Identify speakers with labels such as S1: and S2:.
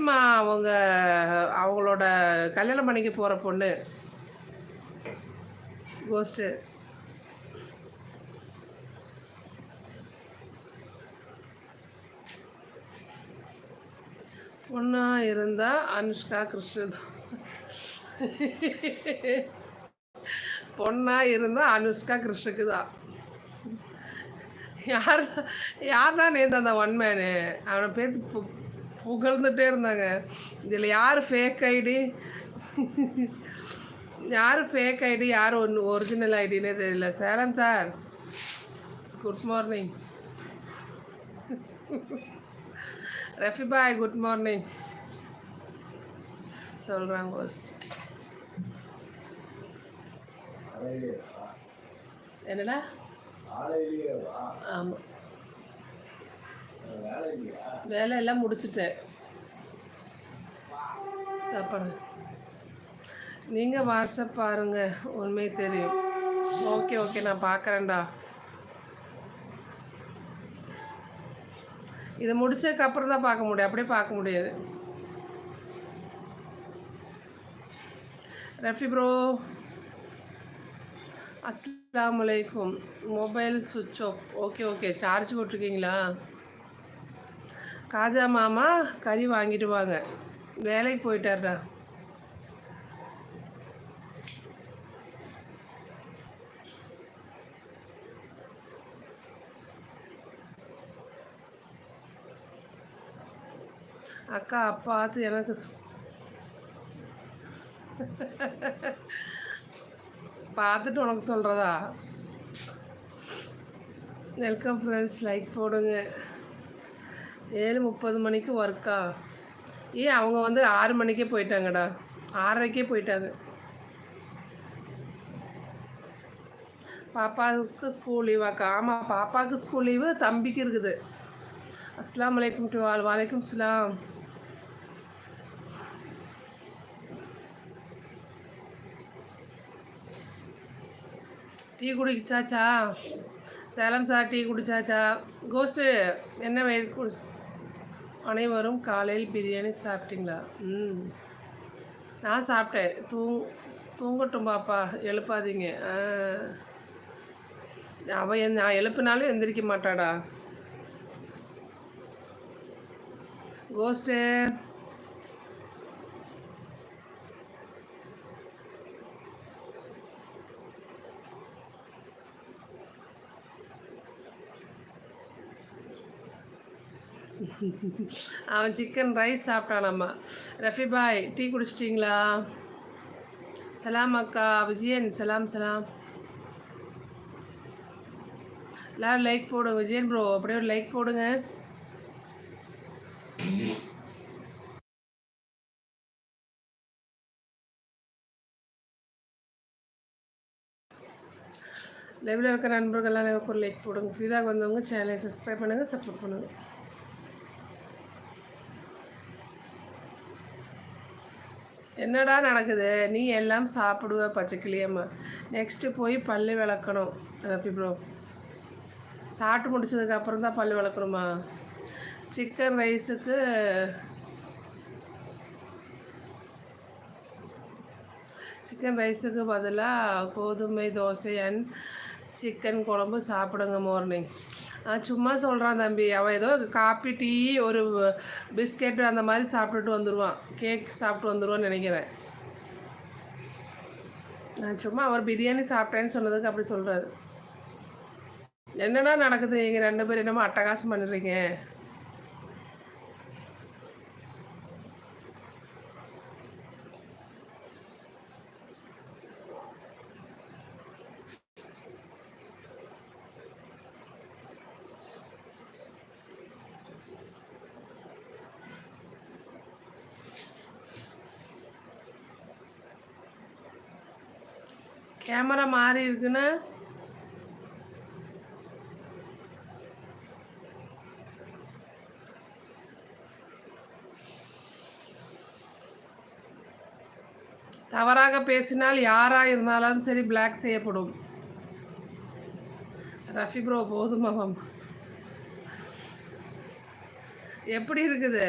S1: ரஃபிமா அவங்க அவங்களோட கல்யாணம் பண்ணிக்க போகிற பொண்ணு. கோஸ்ட்டு பொண்ணா இருந்தால் அனுஷ்கா கிருஷ்ணன். பொண்ணா இருந்தால் அனுஷ்கா கிருஷ்ணுக்கு தான். யார் யார் தான் நேர்ந்த அந்த ஒன் மேனு அவனை பேர் புகழ்ந்துட்டே இருந்தாங்க. இதில் யார் ஃபேக் ஐடி யார் ஃபேக் ஐடி யார் ஒன்று ஒரிஜினல் ஐடினே தெரியல. Salem sir. Good morning Rafi Bhai good morning சொல்கிறாங்க ஃபர்ஸ்ட் என்னடா? ஆமாம் வேலை எல்லாம் முடிச்சுட்டேன். சாப்பாடு. நீங்கள் வாட்ஸ்அப் பாருங்கள் உண்மை தெரியும். ஓகே ஓகே நான் பார்க்குறேன்டா இதை முடிச்சதுக்கப்புறம் தான் பார்க்க முடியும். அப்படியே பார்க்க முடியாது. ரஃபி ப்ரோ அஸ்லாம் வலைக்கும் மொபைல் சுவிட்ச் ஆஃப். Okay okay. சார்ஜ் போட்டிருக்கீங்களா? காஜா மாமா கறி வாங்கிட்டு வாங்க வேலைக்கு போயிட்டார்டா. அக்கா பார்த்து எனக்கு பார்த்துட்டு உனக்கு சொல்கிறதா வெல்கம் ஃப்ரெண்ட்ஸ் லைக் போடுங்க. ஏழு முப்பது மணிக்கு ஒர்க்கா ஏன் அவங்க வந்து ஆறு மணிக்கே போயிட்டாங்கடா. ஆறரைக்கே போயிட்டாங்க. பாப்பாவுக்கு ஸ்கூல் லீவாக்கா ஆமாம் பாப்பாவுக்கு ஸ்கூல் லீவு தம்பிக்கு இருக்குது. அஸ்லாம் வலைக்கம் டு வால் வலைக்கம் சலாம் டீ குடிச்சாச்சா? சேலம் சார் டீ குடிச்சாச்சா? கோஸ்ட்டு என்ன வெயிட் குடி அனைவரும் காலையில் பிரியாணி சாப்பிட்டீங்களா? ம். நான் சாப்பிட்டேன். தூ தூங்கட்டும் பாப்பா. எழுப்பாதீங்க. அவன் நான் எழுப்பினாலும் எந்திரிக்க மாட்டாடா. கோஸ்ட்டு அவன் சிக்கன் ரைஸ் சாப்பிட்டானாம்மா ரஃபி பாய் டீ குடிச்சிட்டிங்களா? சலாம் அக்கா விஜயன் சலாம் சலாம். எல்லோரும் லைக் போடுங்க விஜயன் ப்ரோ அப்படியே ஒரு லைக் போடுங்க. லைவில் இருக்கிற நண்பர்கள்லாம் எனக்கு ஒரு லைக் போடுங்க. புதிதாக வந்தவங்க சேனலை சப்ஸ்கிரைப் பண்ணுங்கள் சப்போர்ட் பண்ணுங்கள் என்னடா நடக்குது? நீ எல்லாம் சாப்பிடுவ பச்சைக்கிளியம்மா நெக்ஸ்ட்டு போய் பல்லு விளக்கணும் ரப்பி ப்ரோ சாப்பிட்டு முடிச்சதுக்கப்புறம் தான் பல்லு விளக்கணுமா? சிக்கன் ரைஸுக்கு சிக்கன் ரைஸுக்கு பதிலாக கோதுமை தோசை அண்ட் சிக்கன் குழம்பு சாப்பிடுங்க மார்னிங் சும்மா சொல்கிறான் தம்பி. அவன் ஏதோ காப்பி டீ ஒரு பிஸ்கெட் அந்த மாதிரி சாப்பிட்டுட்டு வந்துடுவான் கேக் சாப்பிட்டு வந்துடுவான்னு நினைக்கிறேன். நான் சும்மா அவர் பிரியாணி சாப்பிட்டேன்னு சொன்னதுக்கு அப்படி சொல்கிறாரு என்னடா நடக்குது? நீங்கள் ரெண்டு பேரும் என்னமோ அட்டகாசம் பண்ணுறீங்க கேமரா மாறி இருக்குன்னு. தவறாக பேசினால் யாராக இருந்தாலும் சரி பிளாக் செய்யப்படும். ரஃபி ப்ரோ போதுமாவம் எப்படி இருக்குது?